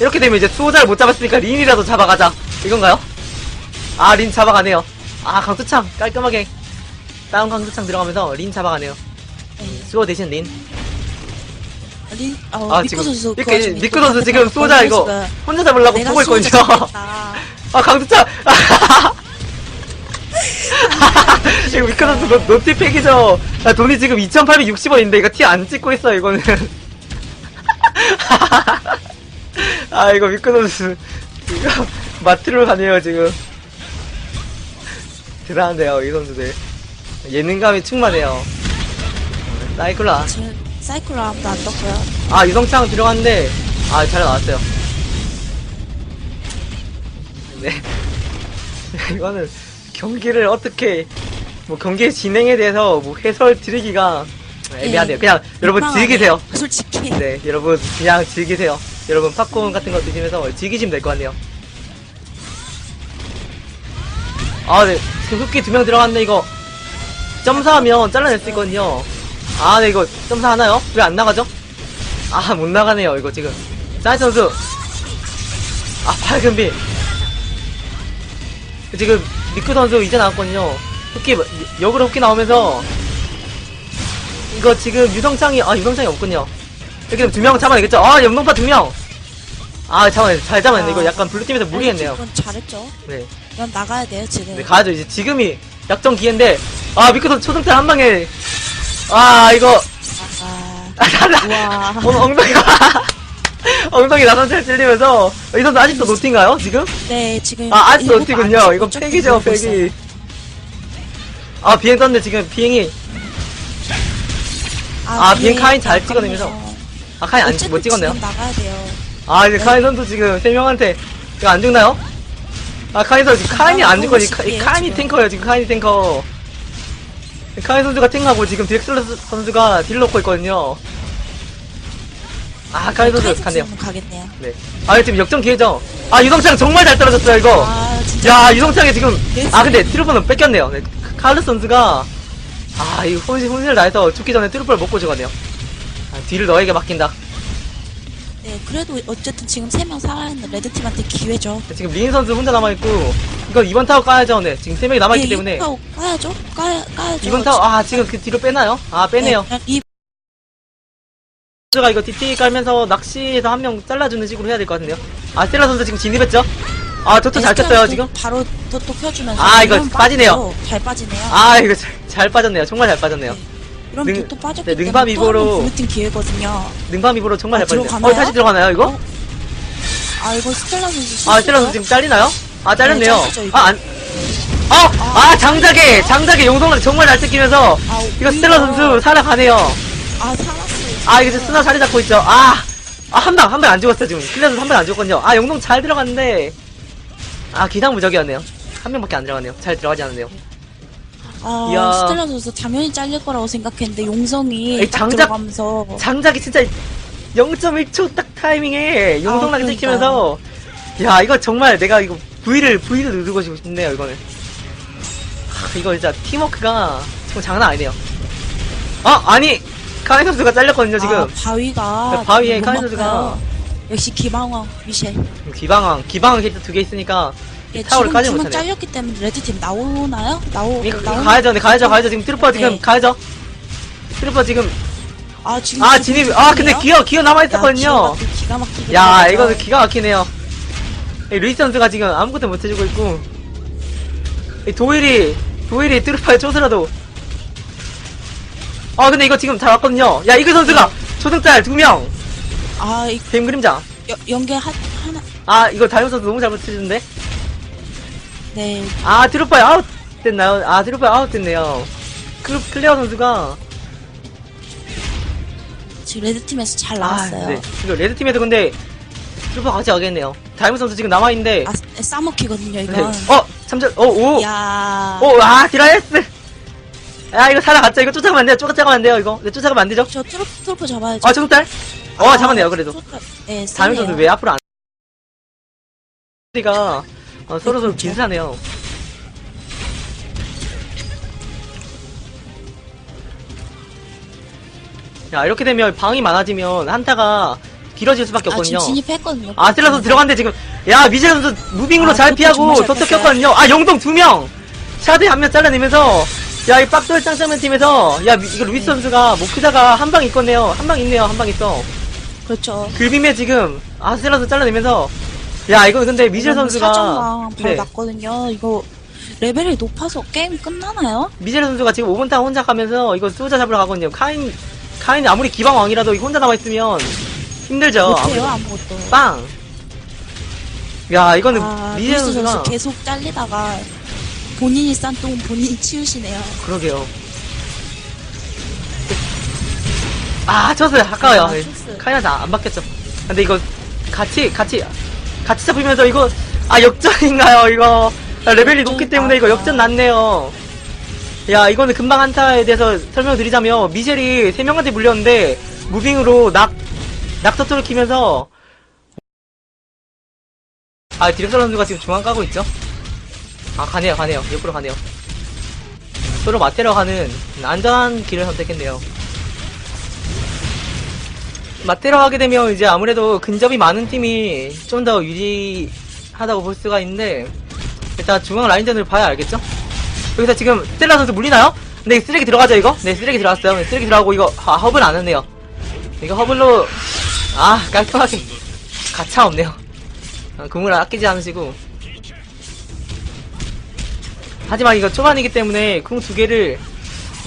이렇게 되면 이제 수호자를 못 잡았으니까 린이라도 잡아가자. 이건가요? 아, 린 잡아가네요. 아, 강투창. 깔끔하게. 다운 강투창 들어가면서 린 잡아가네요. 네. 수호 대신 린. 린, 어, 아, 미쿠 지금. 선수. 그 이렇게, 또 선수 지금 수호자 이거 선수가 혼자 잡으려고 보고 있거든요. 아, 강투창! 지금 미크 선수 노, 노티 팩이죠? 아, 돈이 지금 2,860원인데 이거 티 안 찍고 있어, 이거는. 아, 이거 선수. 이거 마트로 가네요, 지금. 대단한데요, 이 선수들. 예능감이 충만해요. 사이클라. 지금 사이클로 아무도 안 떴고요. 아, 유성창 들어갔는데, 아, 잘 나왔어요. 네. 이거는 경기를 어떻게, 뭐 경기 진행에 대해서 뭐 해설 드리기가 애매하네요. 예, 그냥 여러분. 즐기세요. 솔직히. 네, 여러분 그냥 즐기세요. 여러분 팝콘 같은 거 드시면서 즐기시면 될 것 같네요. 아, 네. 지금 흑기 두 명 들어갔네, 이거. 점사하면 잘라낼 수 있거든요. 아, 네, 이거 점사 하나요? 왜 안 나가죠? 아, 못 나가네요, 이거 지금. 사이트 선수. 아, 밝은 빛. 지금, 미크 선수 이제 나왔거든요. 흑기, 역으로 흑기 나오면서, 이거 지금 유성창이, 아, 유성창이 없군요. 이렇게 두명 잡아내겠죠? 아, 염동파 두 명! 아, 잡아내, 잘 잡아냈네. 이거 약간 블루팀에서 무리했네요. 이건 잘했죠. 네. 이건 나가야 돼요, 지금. 네, 가야죠. 이제 지금이 약정 기회인데, 아, 미크 선수 초승달 한 방에, 아, 이거, 아, 아, 나 나, 우와. 어, 엉덩이가, 엉덩이 나선살 찔리면서, 이 선수 아직도 노티인가요, 지금? 네, 지금. 아, 아직도 일곱 노티군요. 안 이거 쫓기고 있어요. 팩이. 아, 비행 떴는데 지금 비행이, 아, 비행 카인 잘 찍어내면서. 아, 카인 안, 어쨌든 못 찍었네요. 지금 나가야 돼요. 아, 이제 카인 선수 지금 세 명한테, 이거 안 죽나요? 아, 카인 선수, 지금 카인이 안 카- 시기예요, 카인이 지금. 탱커예요, 지금 카인이 탱커. 카인 선수가 탱하고 지금 덱슬러 선수가 딜 넣고 있거든요. 아, 카인 선수 가네요. 가겠네요. 네. 아, 지금 역전 기회죠. 아, 유성창 정말 잘 떨어졌어요, 이거. 아, 진짜. 야, 유성창이 지금, 아, 근데 트루퍼는 뺏겼네요. 네. 카르스 선수가, 아, 이 혼신, 혼신을 다해서 죽기 전에 트루퍼를 먹고 죽었네요. 아, 뒤를 너에게 맡긴다. 네, 그래도 어쨌든 지금 세 명 살아있는 레드팀한테 기회죠. 지금 린 선수 혼자 남아있고, 이거 이번 타워 까야죠, 네. 지금 세 명이 남아있기 예, 때문에. 이거 까야죠? 까야, 까야죠. 이번 타워, 아, 지금 그 뒤로 빼나요? 아, 빼네요. 네, 이, 선수가 이거 DT 깔면서 낚시에서 한 명 잘라주는 식으로 해야 될 것 같은데요. 아, 스텔라 선수 지금 진입했죠? 아, 도토 잘 쳤어요, 지금. 바로 토토 펴주면서. 아, 이거 빠지네요. 잘 빠지네요. 아, 이거 잘, 잘 빠졌네요. 정말 잘 빠졌네요. 이런 능- 토토 빠졌기 네, 때문에 능밤 또 입으로- 한번 블루팀 기회거든요. 능밤 입으로 정말 아, 잘 빠졌네요. 들어가나요? 어, 다시 들어가나요, 이거? 어? 아, 이거 스텔라 선수. 아, 스텔라 선수 지금 잘리나요? 아, 잘렸네요. 네, 이거. 아, 안. 어! 아, 장작에! 장작에 용성을 정말 잘 뜯기면서, 아, 이거 스텔라 선수 살아가네요. 아, 살았어요. 아, 이거 스나 자리 잡고 있죠. 아! 아, 한 방, 한 방 안 죽었어요, 지금. 클리어 선수 한 방 안 죽었거든요. 아, 용성 잘 들어갔는데, 아, 기상 무적이었네요. 한 명밖에 안 들어가네요. 잘 들어가지 않았네요. 아, 이야. 스텔라 선수 당연히 잘릴 거라고 생각했는데 용성이 에이, 딱 장작- 들어가면서 장작이 진짜 0.1초 딱 타이밍에 용성나게 아, 찍히면서, 야, 이거 정말 내가 이거 V를, V를 누르고 싶네요, 이거는. 아, 이거 진짜 팀워크가 정말 장난 아니네요. 아, 아니! 카네 선수가 잘렸거든요, 지금. 아, 바위가 네, 바위에 못 카인 막아요. 선수가- 역시 기방왕 미셸. 기방왕, 기방왕 캐릭터 두 개 있으니까, 예, 타워를 지금 까지 주문 못하네요. 잘렸기 때문에 레드팀 나오나요? 나오 이거 나오. 가야죠, 네, 가야죠, 가야죠. 지금 트루퍼 지금 네. 가야죠. 트루퍼 지금, 아 지금 아, 진입, 아, 근데? 기어, 기어 야, 남아 있었거든요. 기가, 막히게. 야. 이거 기가 막히네요. 이 루이스 선수가 지금 아무것도 못 해주고 있고, 이 도일이, 도일이 트루퍼의 초수라도. 아, 근데 이거 지금 잘 왔거든요. 야, 이글 선수가 초등딸 두 명, 아, 이, 뱀 그림자. 여, 연계 하, 하나. 아, 이거 다이오 선수 너무 잘 붙여주는데? 네, 아, 트루퍼 아웃 됐나요? 아, 트루퍼 아웃 됐네요. 클, 클레어 선수가, 지금 레드팀에서 잘 아, 나왔어요. 네. 이거 레드 팀에도 근데, 트루퍼 같이 가겠네요. 다이오 선수 지금 남아 있는데, 아, 싸먹히거든요 네. 이건. 어, 잠깐, 어, 오! 야, 오, 아, 디라이스! 야, 이거 살아갔죠? 이거 쫓아가면 안 돼요? 쫓아가면 안 돼요, 이거? 네, 쫓아가면 안 되죠? 저 트로, 트로프 잡아야죠. 아, 초승달? 어, 잡았네요, 그래도. 트로프- 네, 세네요. 선수 왜 앞으로 안. 우리가 어, 서로 서로 비슷하네요. 야, 이렇게 되면 방이 많아지면 한타가 길어질 수밖에 아, 없거든요. 지금 진입했거든요. 아슬라 선수 들어갔는데 지금 야 미젤 선수 무빙으로 아, 잘 피하고 뺐어요. 켰거든요. 아 영동 두 명. 샤드 한 명 잘라내면서 야 이 빡돌 짱짱맨 팀에서 야 미- 이거 루이스 선수가 모크다가 한 방 있겠네요. 한 방 있네요. 한 방 있어. 그렇죠. 글빔에 지금 아슬라 선수 잘라내면서 야 이거 근데 미젤 선수가 사정방 바로 네. 났거든요. 이거 레벨이 높아서 게임 끝나나요? 미젤 선수가 지금 5분 타 혼자 가면서 이거 수호자 잡으러 가거든요. 카인 카인이 아무리 기방왕이라도 이거 혼자 남아 있으면 힘들죠. 못해요 아무래도. 아무것도. 빵. 야 이거는 아, 미젤 루이스 선수가 선수 계속 잘리다가 본인이 싼 똥 본인이 치우시네요. 그러게요. 아, 쳤어요. 아까워요. 아, 쳤어요. 카이나한테 안 바뀌었죠. 근데 이거 같이, 같이, 같이 잡히면서 이거, 아, 역전인가요, 이거. 아, 레벨이 높기 때문에 이거 역전 났네요. 야, 이거는 금방 한타에 대해서 설명드리자면, 미셸이 3명한테 물렸는데, 무빙으로 낙, 낙터트를 키면서, 아, 디렉터 선수가 지금 중앙 까고 있죠? 아, 가네요, 가네요. 옆으로 가네요. 서로 맞대러 가는 안전한 길을 선택했네요. 맞대러 가게 되면 이제 아무래도 근접이 많은 팀이 좀 더 유리하다고 볼 수가 있는데 일단 중앙 라인전을 봐야 알겠죠? 여기서 지금 스텔라 선수 물리나요? 네 쓰레기 들어가죠 이거? 네 쓰레기 들어갔어요 네, 쓰레기 들어가고 이거 아, 허블 안 했네요 이거 허블로 아 깔끔하게 가차 없네요 아, 궁을 아끼지 않으시고 하지만 이거 초반이기 때문에 궁 두 개를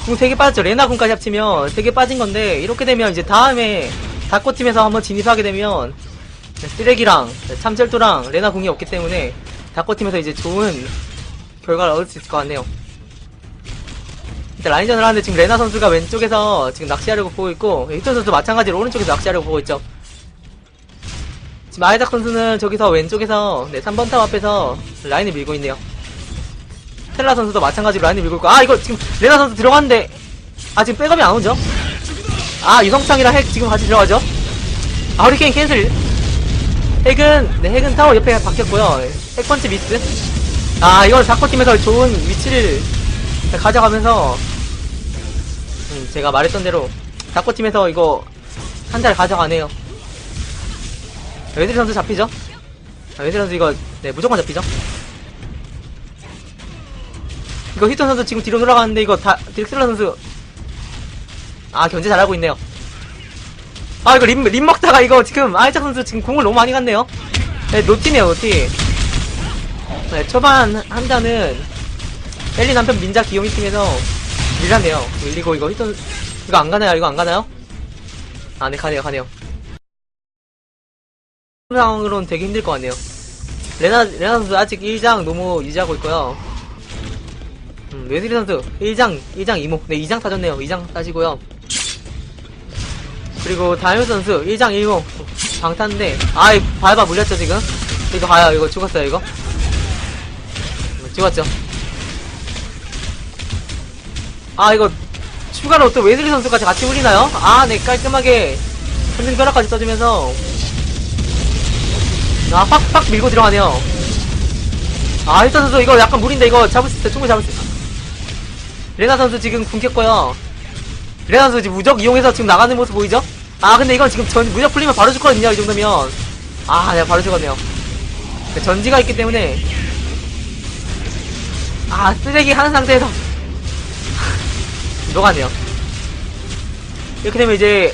궁 세 개 빠졌죠. 레나 궁까지 합치면 세 개 빠진 건데 이렇게 되면 이제 다음에 다코 팀에서 한번 진입하게 되면 쓰레기랑 참철도랑 레나 궁이 없기 때문에 다코 팀에서 이제 좋은 결과를 얻을 수 있을 것 같네요. 일단 라인전을 하는데 지금 레나 선수가 왼쪽에서 지금 낚시하려고 보고 있고 히터 선수 마찬가지로 오른쪽에서 낚시하려고 보고 있죠. 지금 아이작 선수는 저기서 왼쪽에서 네 3번 타워 앞에서 라인을 밀고 있네요. 스텔라 선수도 마찬가지로 라인을 밀고 있고 아 이거 지금 레나 선수 들어갔는데 아 지금 백업이 안 오죠? 아 유성창이랑 핵 지금 같이 들어가죠? 아 허리케인 캔슬 핵은 네 핵은 타워 옆에 박혔고요 핵펀치 미스 아 이건 사코팀에서 좋은 위치를 가져가면서 음, 제가 말했던 대로 사코팀에서 이거 한 달 가져가네요 웨드리 선수 잡히죠? 아, 웨드리 선수 이거 네 무조건 잡히죠? 이거 히터 선수 지금 뒤로 돌아가는데 이거 다 딜슬러 선수 아 견제 잘하고 있네요. 아 이거 림, 림 먹다가 이거 지금 아이작 선수 지금 공을 너무 많이 갔네요. 네 노티네요 노티. 네 초반 한 잔은 엘리 남편 민자 기요미 팀에서 밀렸네요. 밀리고 이거 히터 이거 안 가나요? 이거 안 가나요? 아네 가네요 가네요. 상황으로는 되게 힘들 것 같네요. 레나 레나 선수 아직 1장 너무 유지하고 있고요. 음, 웨슬리 선수 1장 1장 이모. 네 2장 따졌네요. 2장 따지고요 그리고 다현 선수 1장 1모 방탄인데 아이 밟아 물렸죠 지금? 이거 봐요 이거 죽었어요 이거? 음, 죽었죠? 아 이거 추가로 또 웨슬리 선수까지 같이 물리나요? 아네 깔끔하게 선생 벼락까지 써주면서. 아 팍팍 밀고 들어가네요. 아 일단 선수 이거 약간 무리인데 이거 잡을 수 있어 충분히 잡을 수 있어 레나 선수 지금 궁켰고요. 레나 선수 지금 무적 이용해서 지금 나가는 모습 보이죠? 아 근데 이건 지금 전 무적 풀리면 바로 죽거든요 이 정도면. 아 내가 바로 죽었네요. 네, 전지가 있기 때문에. 아 쓰레기 하는 상태에서. 녹아네요. 이렇게 되면 이제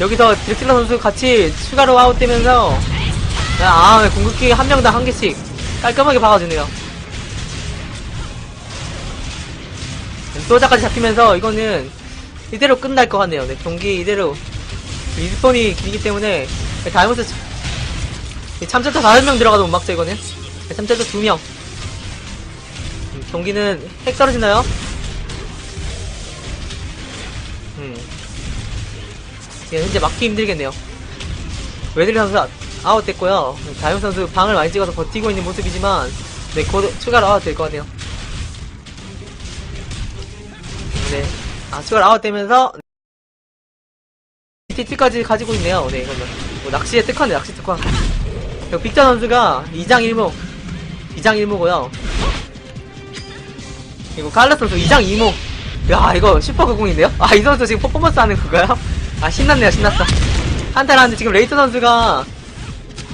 여기서 딜슬러 선수 같이 추가로 아웃되면서 아 궁극기 한 명당 한 개씩 깔끔하게 박아주네요. 소자까지 잡히면서 이거는 이대로 끝날 것 같네요. 네, 경기 이대로 리스폰이 길기 때문에 다이모스 참전타 5명 들어가도 못 막죠 이거는 네, 참전타 2명 음, 경기는 핵 떨어지나요? 음. 예, 현재 막기 힘들겠네요. 웨들리 선수 아웃됐고요. 다이모 선수 방을 많이 찍어서 버티고 있는 모습이지만 네, 곧 추가로 아웃될 것 같네요. 네. 아, 추가로 아웃되면서, BTT까지 가지고 있네요. 네, 이거는. 뭐, 낚시의 특화네, 낚시 특화. 그리고 빅터 선수가 2장 1모. 2장 1모고요. 그리고 칼라 선수 2장 2모. 야, 이거 슈퍼 그공인데요? 아, 이 선수 지금 퍼포먼스 하는 건가요? 아, 신났네요, 신났어. 한타를 하는데 지금 레이튼 선수가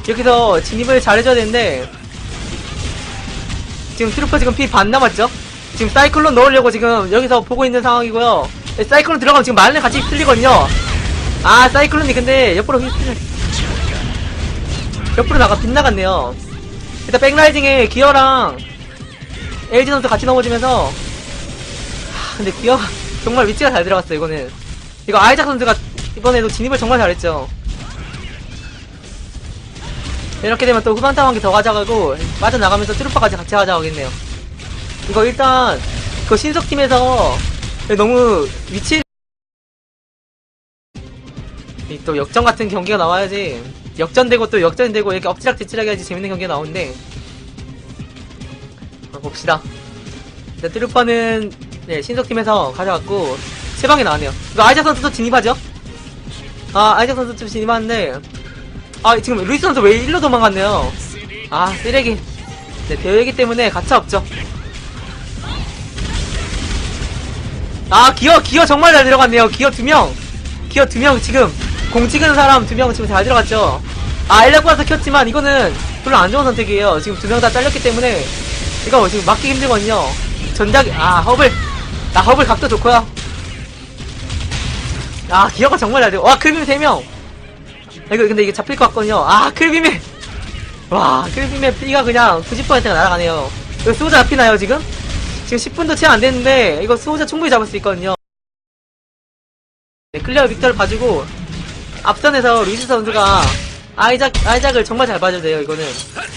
여기서 진입을 잘해줘야 되는데 지금 트루퍼 지금 피 반 남았죠? 지금 사이클론 넣으려고 지금 여기서 보고 있는 상황이고요. 네, 사이클론 들어가면 지금 말렌 같이 틀리거든요. 아 사이클론이 근데 옆으로 휘- 옆으로 나가 빗나갔네요. 일단 백라이징에 기어랑 LG 선수 같이 넘어지면서 하, 근데 기어가 정말 위치가 잘 들어갔어요 이거는 이거 아이작 선수가 이번에도 진입을 정말 잘했죠. 이렇게 되면 또 후반타 한개 더 가져가고 빠져나가면서 트루퍼까지 같이 가져가겠네요. 이거 일단 그 신속팀에서 너무 위치 또 역전 같은 경기가 나와야지. 역전되고 또 역전되고 이렇게 엎치락뒤치락 해야지 재밌는 경기가 나오는데. 봅시다. 일단 트루퍼는 네, 신속팀에서 가져갔고 세 방이 나왔네요. 이거 아이작 선수도 진입하죠? 아 아이작 선수도 진입하는데. 아 지금 루이스 선수 왜 일로 도망갔네요? 아 쓰레기. 네 대회이기 때문에 가차 없죠. 아 기어 기어 정말 잘 들어갔네요. 기어 두명. 기어 두 명 지금 공 찍은 사람 두 명 지금 잘 들어갔죠? 아 와서 켰지만 이거는 별로 안 좋은 선택이에요. 지금 두 명 다 잘렸기 때문에. 이거 지금 막기 힘들거든요. 전작 아 허블. 아 허블 각도 좋고요. 아 기어가 정말 잘 돼요. 와 클빔 3명. 이거 근데 이게 잡힐 것 같거든요. 아 클빔의 와 클빔의 피가 그냥 90%가 날아가네요. 이거 수호자 잡히나요 지금? 지금 10분도 채 안 됐는데 이거 수호자 충분히 잡을 수 있거든요. 네, 클리어 빅터를 봐주고 앞선에서 루이스 선수가 아이작 아이작을 정말 잘 봐줘야 돼요 이거는.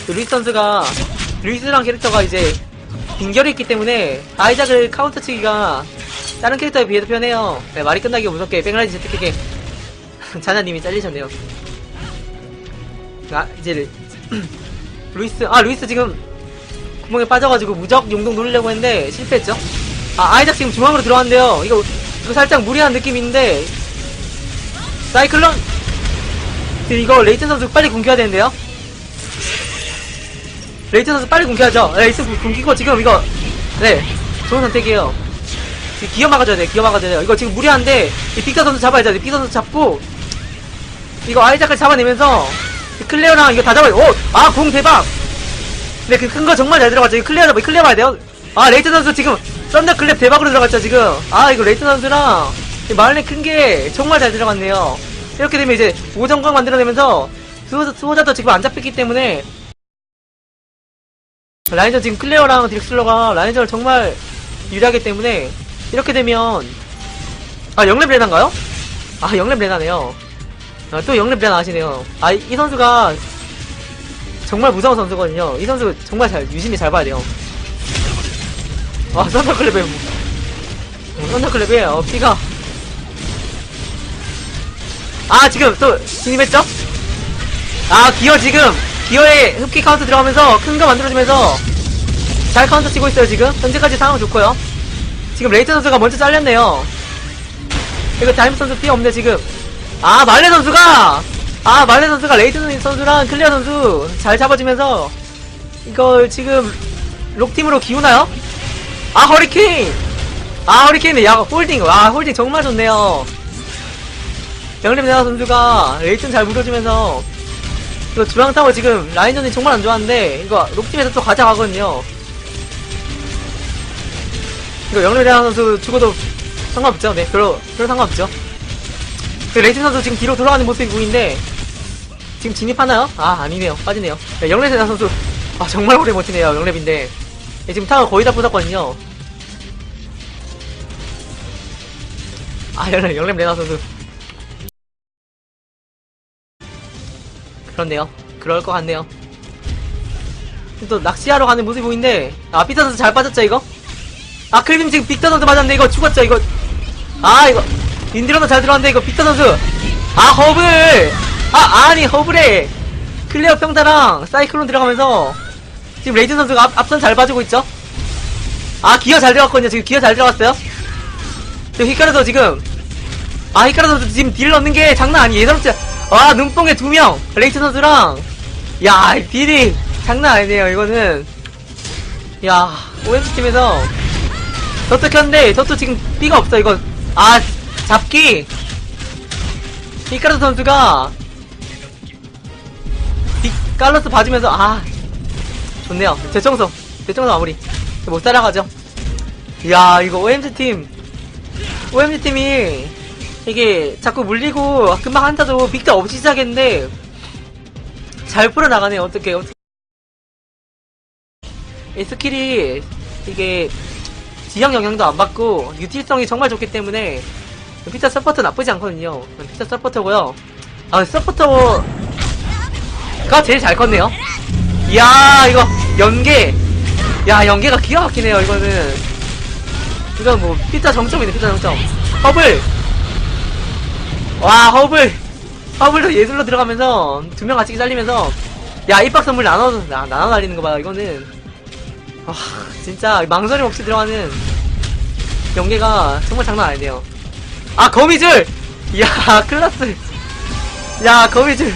그 루이스 선수가 루이스랑 캐릭터가 이제 빈결이 있기 때문에 아이작을 카운터 치기가 다른 캐릭터에 비해서 편해요. 네, 말이 끝나기 무섭게 백라이즈 제트킥에 자자님이 잘리셨네요. 아 이제 르- 루이스 아 루이스 지금 구멍에 빠져가지고 무적 용동 노리려고 했는데 실패했죠? 아 아이작 지금 중앙으로 들어왔는데요. 이거 이거 살짝 무리한 느낌인데 사이클론! 이거 레이튼 선수 빨리 공개해야 되는데요? 레이튼 선수 빨리 공개하죠? 레이튼 공기고 지금 이거 네 좋은 선택이에요. 지금 기어 막아줘야 돼 기어 막아줘야 돼요. 이거 지금 무리한데 이 빅터 선수 잡아야죠 빅터 선수 잡고 이거 아이작을 잡아내면서 이 클레어랑 이거 다 잡아요. 오아 공 대박! 근데 그 큰 거 정말 잘 들어갔죠. 이거 클레어 잡아 클레어 봐야 돼요. 아 레이튼 선수 지금 썬더 클랩 대박으로 들어갔죠 지금. 아 이거 레이튼 선수랑 이 마을렌 큰게 정말 잘 들어갔네요 이렇게 되면 이제 오정광 만들어내면서 수호자, 수호자도 지금 안 잡혔기 때문에 라인전 지금 클레어랑 딕슬러가 라인전을 정말 유리하기 때문에 이렇게 되면 아 영렙 레나인가요? 아 영렙 레나네요 아, 또 영렙 레나 하시네요 아 이 선수가 정말 무서운 선수거든요 이 선수 정말 잘 유심히 잘 봐야 돼요 아, 썬더클랩에, 썬더클랩에, 어, 피가. 아, 지금 또 진입했죠? 아, 기어 지금, 기어에 흡기 카운트 들어가면서 큰 거 만들어주면서 잘 카운터 치고 있어요, 지금. 현재까지 상황 좋고요 지금 레이트 선수가 먼저 잘렸네요. 이거 다임 선수 피 없네, 지금. 아, 말레 선수가! 아, 말레 선수가 레이트 선수랑 클리어 선수 잘 잡아주면서 이걸 지금 록팀으로 기우나요? 아 허리케인 아 허리케인의 야 홀딩 와 홀딩 정말 좋네요 내나 선수가 레이튼 잘 물어주면서 이거 주황타워 지금 라인전이 정말 안 좋았는데 이거 록팀에서 또 가져가거든요. 이거 영림 내나 선수 죽어도 상관없죠? 네 별로 별로 상관없죠? 그 레이튼 선수 지금 뒤로 돌아가는 모습이 보이는데 지금 진입하나요? 아 아니네요. 빠지네요. 네, 영랩 내나 선수. 아 정말 오래 버티네요 영랩인데. 예, 지금 타워 거의 다 부쉈거든요. 아, 영렘, 영렘 레나 선수. 그렇네요. 그럴 것 같네요. 또 낚시하러 가는 모습이 보이는데, 아, 빅터 선수 잘 빠졌죠, 이거? 아, 클빔 지금 빅터 선수 맞았는데, 이거 죽었죠, 이거. 아, 이거. 인디로도 잘 들어갔는데, 이거 빅터 선수. 아, 허블! 아, 아니, 허블에 클레어 평타랑 사이클론 들어가면서, 지금 레이튼 선수가 앞, 앞선 잘 봐주고 있죠? 아, 기어 잘 들어갔거든요. 지금 기어 잘 들어갔어요. 지금 히카르도 지금, 아, 히카르 선수 지금 딜 넣는 게 장난 아니에요. 예사롭지, 않- 와, 눈뽕에 두 명. 레이튼 선수랑, 야, 이 딜이 장난 아니네요. 이거는. 야, OMG 팀에서, 저도 켰는데, 저도 지금 삐가 없어. 이거, 아, 잡기. 히카르 선수가 빅 깔로스 봐주면서 아 좋네요 대청소 대청소 마무리 못 따라가죠 이야 이거 OMG 팀 OMG 팀이 이게 자꾸 물리고 금방 한타도 빅타 없이 시작했는데 잘 풀어나가네요 어떻게 어떻게 이 스킬이 이게 지형 영향도 안 받고 유틸성이 정말 좋기 때문에 피자 서포터 나쁘지 않거든요. 피자 서포터고요. 아 서포터가 제일 잘 컸네요. 이야 이거 연계. 야 연계가 기가 막히네요. 이거는 이건 뭐 피자 정점이네 피자 정점. 허블. 와 허블. 허블도 예술로 들어가면서 두 명 같이 잘리면서 야 입박 선물 나눠 나, 나눠 날리는 거 봐. 이거는 아 진짜 망설임 없이 들어가는 연계가 정말 장난 아니네요. 아 거미줄! 이야 클라스 야 거미줄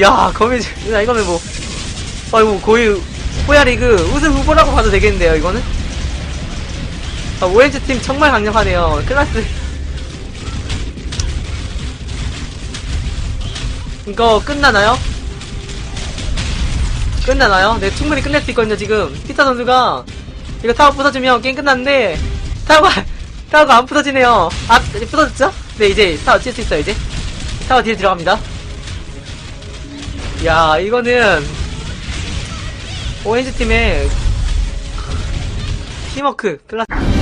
야 거미줄 야 이거는 뭐 아이고 거의 호야리그 우승 후보라고 봐도 되겠는데요 이거는 아, 오렌지 팀 정말 강력하네요 클라스 이거 끝나나요? 끝나나요? 네 충분히 끝낼 수 있거든요 지금 피타 선수가 이거 타워 부서지면 게임 끝났는데 타워가 타워가 안 부서지네요 아 부서졌죠? 네 이제 타워 칠 수 있어요 이제 타워 딜 들어갑니다 야 이거는 오렌지 팀의 팀워크 클라스